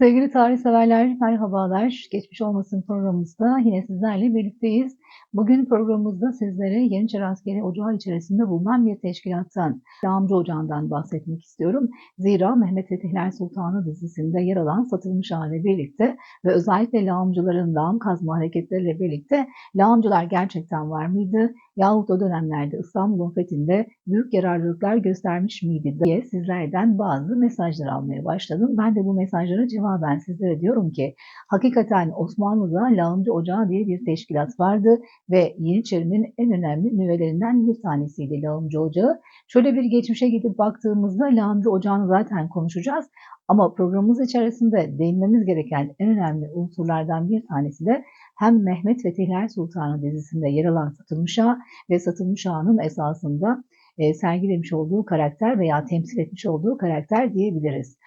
Sevgili tarih severler, merhabalar. Geçmiş olmasın programımızda yine sizlerle birlikteyiz. Bugün programımızda sizlere Yeniçeri Askeri Ocağı içerisinde bulunan bir teşkilattan, Lağımcı Ocağı'ndan bahsetmek istiyorum. Zira Mehmet Fetihler Sultanı dizisinde yer alan satılmış hale birlikte ve özellikle lağımcıların lağım kazma hareketleriyle birlikte lağımcılar gerçekten var mıydı? Yahut o dönemlerde İstanbul'un fethinde büyük yararlılıklar göstermiş miydi diye sizlerden bazı mesajlar almaya başladım. Ben de bu mesajlara cevaben sizlere diyorum ki hakikaten Osmanlı'da Lağımcı Ocağı diye bir teşkilat vardı ve Yeniçeri'nin en önemli nüvelerinden bir tanesiydi Lağımcı Ocağı. Şöyle bir geçmişe gidip baktığımızda Lağımcı Ocağı'nı zaten konuşacağız. Ama programımız içerisinde değinmemiz gereken en önemli unsurlardan bir tanesi de hem Mehmet Fetihler Sultanı dizisinde yer alan Satılmış Ağa ve Satılmış Ağa'nın esasında e, sergilemiş olduğu karakter veya temsil etmiş olduğu karakter diyebiliriz.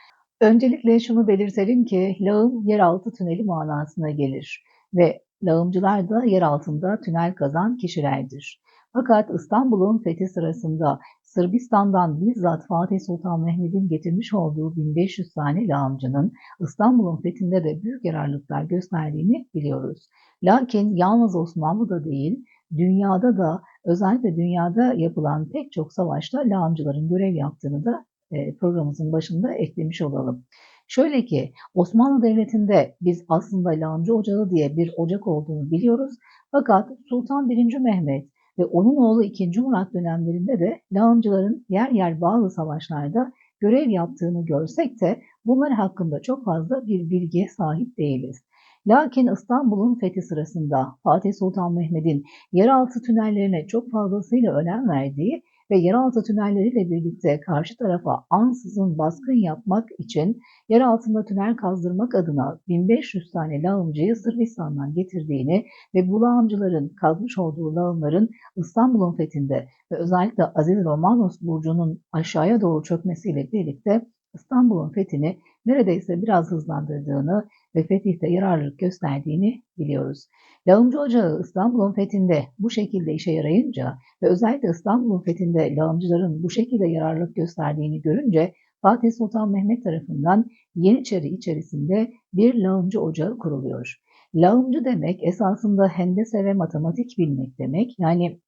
Öncelikle şunu belirtelim ki lağım yeraltı tüneli manasına gelir ve lağımcılar da yer altında tünel kazan kişilerdir. Fakat İstanbul'un fethi sırasında Sırbistan'dan bizzat Fatih Sultan Mehmet'in getirmiş olduğu 1500 tane lağımcının İstanbul'un fethinde de büyük yararlıklar gösterdiğini biliyoruz. Lakin yalnız Osmanlı'da değil, dünyada da özellikle dünyada yapılan pek çok savaşta lağımcıların görev yaptığını da e, programımızın başında eklemiş olalım. Şöyle ki Osmanlı Devleti'nde biz aslında lağımcı ocağı diye bir ocak olduğunu biliyoruz. Fakat Sultan 1. Mehmet ve onun oğlu 2. Murat dönemlerinde de lağımcıların yer yer bazı savaşlarda görev yaptığını görsek de bunlar hakkında çok fazla bir bilgiye sahip değiliz. Lakin İstanbul'un fethi sırasında Fatih Sultan Mehmet'in yeraltı tünellerine çok fazlasıyla önem verdiği ve yeraltı tünelleriyle birlikte karşı tarafa ansızın baskın yapmak için yer altında tünel kazdırmak adına 1500 tane lağımcıyı Sırbistan'dan getirdiğini ve bu lağımcıların kazmış olduğu lağımların İstanbul'un fethinde ve özellikle Aziz Romanos burcunun aşağıya doğru çökmesiyle birlikte İstanbul'un fethini neredeyse biraz hızlandırdığını ve fetihte yararlılık gösterdiğini biliyoruz. Lağımcı Ocağı İstanbul'un fethinde bu şekilde işe yarayınca ve özellikle İstanbul'un fethinde lağımcıların bu şekilde yararlılık gösterdiğini görünce Fatih Sultan Mehmet tarafından Yeniçeri içerisinde bir lağımcı ocağı kuruluyor. Lağımcı demek esasında hendese ve matematik bilmek demek. Yani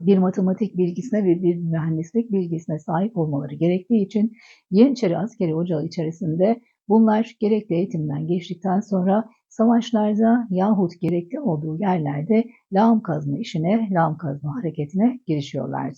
bir matematik bilgisine ve bir mühendislik bilgisine sahip olmaları gerektiği için Yeniçeri Askeri Ocağı içerisinde bunlar gerekli eğitimden geçtikten sonra savaşlarda yahut gerekli olduğu yerlerde lağım kazma işine, lağım kazma hareketine girişiyorlar.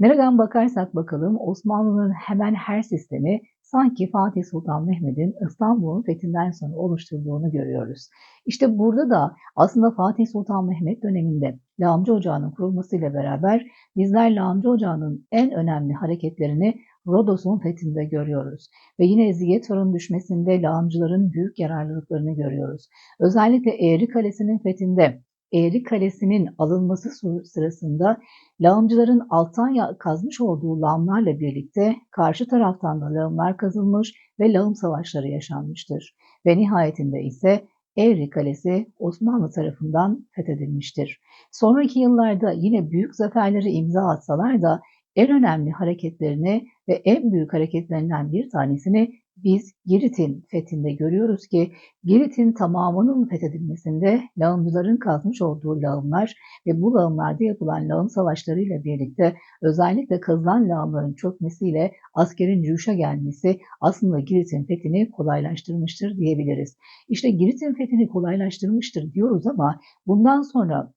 Nereden bakarsak bakalım Osmanlı'nın hemen her sistemi sanki Fatih Sultan Mehmet'in İstanbul'un fethinden sonra oluşturduğunu görüyoruz. İşte burada da aslında Fatih Sultan Mehmet döneminde Lağımcı Ocağı'nın kurulmasıyla beraber bizler Lağımcı Ocağı'nın en önemli hareketlerini Rodos'un fethinde görüyoruz. Ve yine Ziyetor'un düşmesinde lağımcıların büyük yararlılıklarını görüyoruz. Özellikle Eğri Kalesi'nin fethinde Eğri Kalesi'nin alınması sırasında lağımcıların alttan kazmış olduğu lağımlarla birlikte karşı taraftan da lağımlar kazılmış ve lağım savaşları yaşanmıştır. Ve nihayetinde ise Eğri Kalesi Osmanlı tarafından fethedilmiştir. Sonraki yıllarda yine büyük zaferleri imza atsalar da en önemli hareketlerini ve en büyük hareketlerinden bir tanesini biz Girit'in fethinde görüyoruz ki Girit'in tamamının fethedilmesinde lağımcıların kazmış olduğu lağımlar ve bu lağımlarda yapılan lağım savaşlarıyla birlikte özellikle kazılan lağımların çökmesiyle askerin cuşa gelmesi aslında Girit'in fethini kolaylaştırmıştır diyebiliriz. İşte Girit'in fethini kolaylaştırmıştır diyoruz ama bundan sonra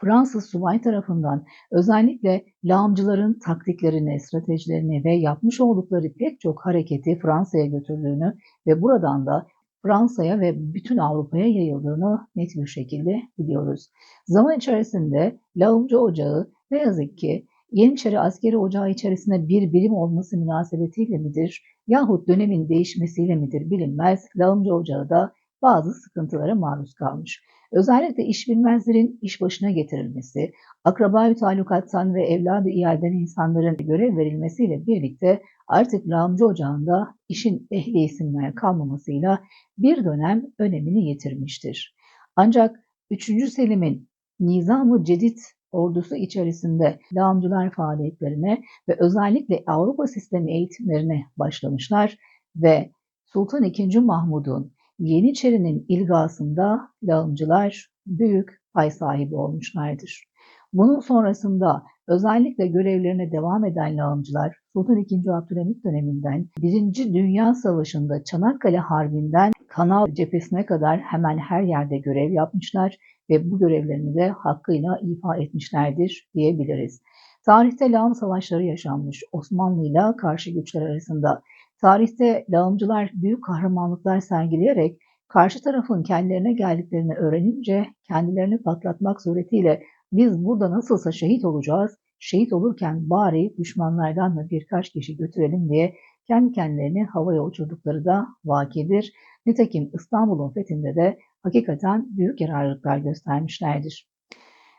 Fransız subay tarafından özellikle lağımcıların taktiklerini, stratejilerini ve yapmış oldukları pek çok hareketi Fransa'ya götürdüğünü ve buradan da Fransa'ya ve bütün Avrupa'ya yayıldığını net bir şekilde biliyoruz. Zaman içerisinde lağımcı ocağı ne yazık ki Yeniçeri askeri ocağı içerisinde bir birim olması münasebetiyle midir yahut dönemin değişmesiyle midir bilinmez. Lağımcı ocağı da bazı sıkıntılara maruz kalmış. Özellikle iş bilmezlerin iş başına getirilmesi, akraba talukattan ve evladı iyalden insanların görev verilmesiyle birlikte artık Ramcı Ocağı'nda işin ehli isimler kalmamasıyla bir dönem önemini yitirmiştir. Ancak 3. Selim'in Nizam-ı Cedid ordusu içerisinde lağımcılar faaliyetlerine ve özellikle Avrupa sistemi eğitimlerine başlamışlar ve Sultan II. Mahmud'un Yeniçeri'nin ilgasında lağımcılar büyük pay sahibi olmuşlardır. Bunun sonrasında özellikle görevlerine devam eden lağımcılar Sultan II. Abdülhamit döneminden 1. Dünya Savaşı'nda Çanakkale Harbi'nden Kanal cephesine kadar hemen her yerde görev yapmışlar ve bu görevlerini de hakkıyla ifa etmişlerdir diyebiliriz. Tarihte lağım savaşları yaşanmış Osmanlı ile karşı güçler arasında. Tarihte lağımcılar büyük kahramanlıklar sergileyerek karşı tarafın kendilerine geldiklerini öğrenince kendilerini patlatmak suretiyle biz burada nasılsa şehit olacağız, şehit olurken bari düşmanlardan da birkaç kişi götürelim diye kendi kendilerini havaya uçurdukları da vakidir. Nitekim İstanbul'un fethinde de hakikaten büyük yararlılıklar göstermişlerdir.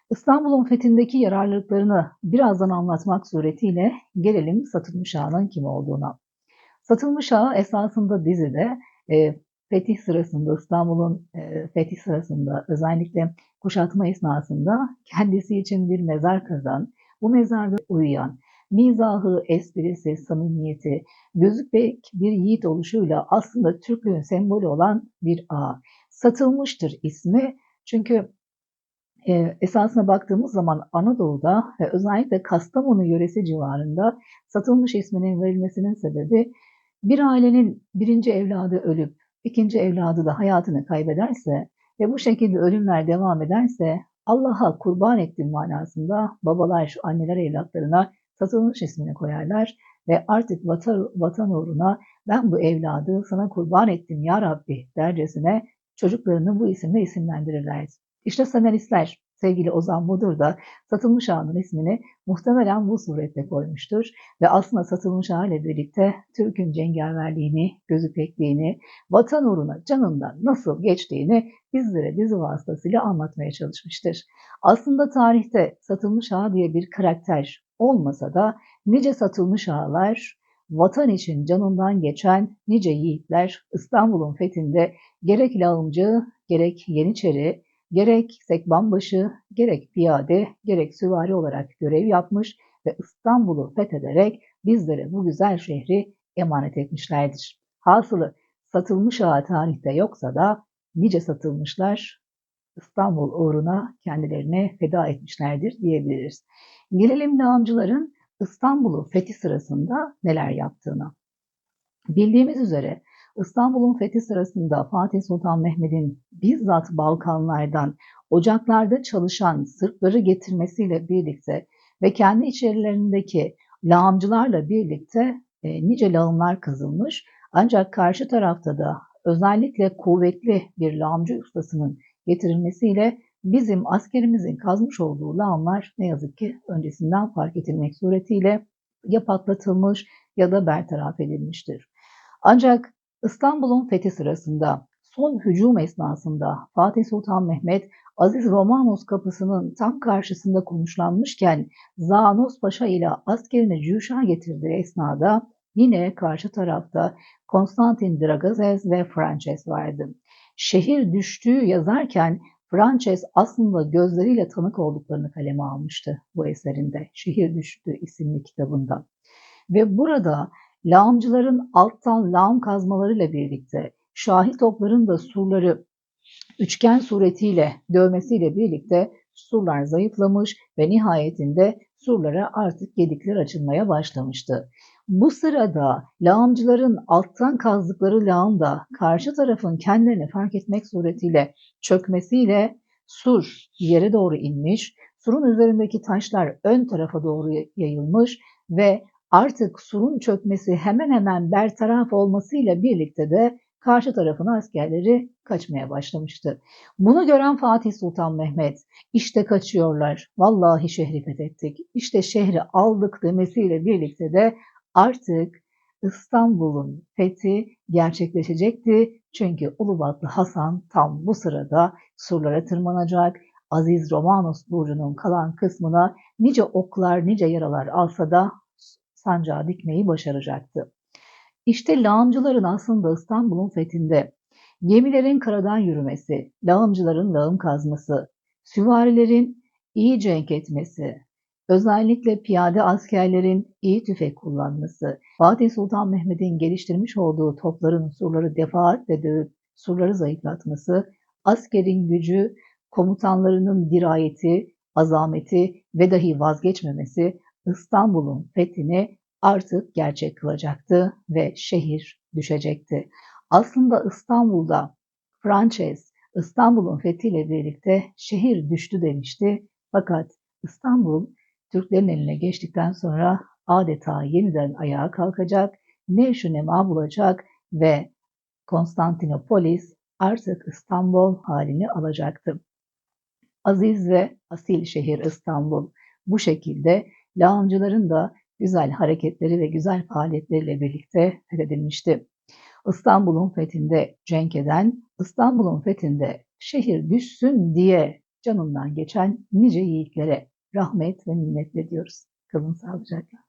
İstanbul'un fethindeki yararlılıklarını birazdan anlatmak suretiyle gelelim Satılmış Ağa'nın kim olduğuna. Satılmış Ağa esasında dizide e, fetih sırasında, İstanbul'un e, fetih sırasında özellikle kuşatma esnasında kendisi için bir mezar kazan, bu mezarda uyuyan, mizahı, esprisi, samimiyeti, gözükbek bir yiğit oluşuyla aslında Türklüğün sembolü olan bir ağa. Satılmıştır ismi çünkü e, esasına baktığımız zaman Anadolu'da ve özellikle Kastamonu yöresi civarında satılmış isminin verilmesinin sebebi bir ailenin birinci evladı ölüp ikinci evladı da hayatını kaybederse ve bu şekilde ölümler devam ederse Allah'a kurban ettim manasında babalar, anneler evlatlarına satılmış ismini koyarlar ve artık vatan, vatan uğruna ben bu evladı sana kurban ettim ya Rabbi dercesine çocuklarını bu isimle isimlendirirler. İşte senaristler sevgili Ozan Budur da Satılmış Ağa'nın ismini muhtemelen bu surette koymuştur. Ve aslında Satılmış Ağa birlikte Türk'ün cengaverliğini, gözüpekliğini, vatan uğruna canından nasıl geçtiğini bizlere dizi vasıtasıyla anlatmaya çalışmıştır. Aslında tarihte Satılmış Ağa diye bir karakter olmasa da nice satılmış ağalar, vatan için canından geçen nice yiğitler İstanbul'un fethinde gerek lağımcı, gerek yeniçeri, gerek sekbanbaşı, gerek piyade, gerek süvari olarak görev yapmış ve İstanbul'u fethederek bizlere bu güzel şehri emanet etmişlerdir. Hasılı satılmış ağa tarihte yoksa da nice satılmışlar İstanbul uğruna kendilerine feda etmişlerdir diyebiliriz. Gelelim lağımcıların İstanbul'u fethi sırasında neler yaptığına. Bildiğimiz üzere İstanbul'un fethi sırasında Fatih Sultan Mehmet'in bizzat Balkanlardan ocaklarda çalışan Sırpları getirmesiyle birlikte ve kendi içerilerindeki lağımcılarla birlikte e, nice lağımlar kazılmış. Ancak karşı tarafta da özellikle kuvvetli bir lağımcı ustasının getirilmesiyle bizim askerimizin kazmış olduğu lağımlar ne yazık ki öncesinden fark edilmek suretiyle ya patlatılmış ya da bertaraf edilmiştir. Ancak İstanbul'un fethi sırasında son hücum esnasında Fatih Sultan Mehmet Aziz Romanos kapısının tam karşısında konuşlanmışken Zanos Paşa ile askerini Cüşa getirdiği esnada yine karşı tarafta Konstantin Dragazes ve Frances vardı. Şehir düştüğü yazarken Frances aslında gözleriyle tanık olduklarını kaleme almıştı bu eserinde. Şehir Düştü isimli kitabında. Ve burada lağımcıların alttan lağım kazmalarıyla birlikte şahi topların da surları üçgen suretiyle dövmesiyle birlikte surlar zayıflamış ve nihayetinde surlara artık gedikler açılmaya başlamıştı. Bu sırada lağımcıların alttan kazdıkları lağım da karşı tarafın kendilerini fark etmek suretiyle çökmesiyle sur yere doğru inmiş, surun üzerindeki taşlar ön tarafa doğru yayılmış ve artık surun çökmesi hemen hemen bertaraf olmasıyla birlikte de karşı tarafın askerleri kaçmaya başlamıştı. Bunu gören Fatih Sultan Mehmet işte kaçıyorlar vallahi şehri fethettik işte şehri aldık demesiyle birlikte de artık İstanbul'un fethi gerçekleşecekti. Çünkü Ulubatlı Hasan tam bu sırada surlara tırmanacak. Aziz Romanos burcunun kalan kısmına nice oklar, nice yaralar alsa da sancağı dikmeyi başaracaktı. İşte lağımcıların aslında İstanbul'un fethinde gemilerin karadan yürümesi, lağımcıların lağım kazması, süvarilerin iyi cenk etmesi, Özellikle piyade askerlerin iyi tüfek kullanması, Fatih Sultan Mehmet'in geliştirmiş olduğu topların surları defaatle dövüp surları zayıflatması, askerin gücü, komutanlarının dirayeti, azameti ve dahi vazgeçmemesi İstanbul'un fethini artık gerçek kılacaktı ve şehir düşecekti. Aslında İstanbul'da Frances İstanbul'un fethiyle birlikte şehir düştü demişti. Fakat İstanbul Türklerin eline geçtikten sonra adeta yeniden ayağa kalkacak, nevşu nema bulacak ve Konstantinopolis artık İstanbul halini alacaktı. Aziz ve asil şehir İstanbul. Bu şekilde lağımcıların da güzel hareketleri ve güzel faaliyetleriyle birlikte fethedilmişti. İstanbul'un fethinde cenk eden, İstanbul'un fethinde şehir düşsün diye canından geçen nice yiğitlere rahmet ve minnetle diyoruz. Kalın sağlıcakla.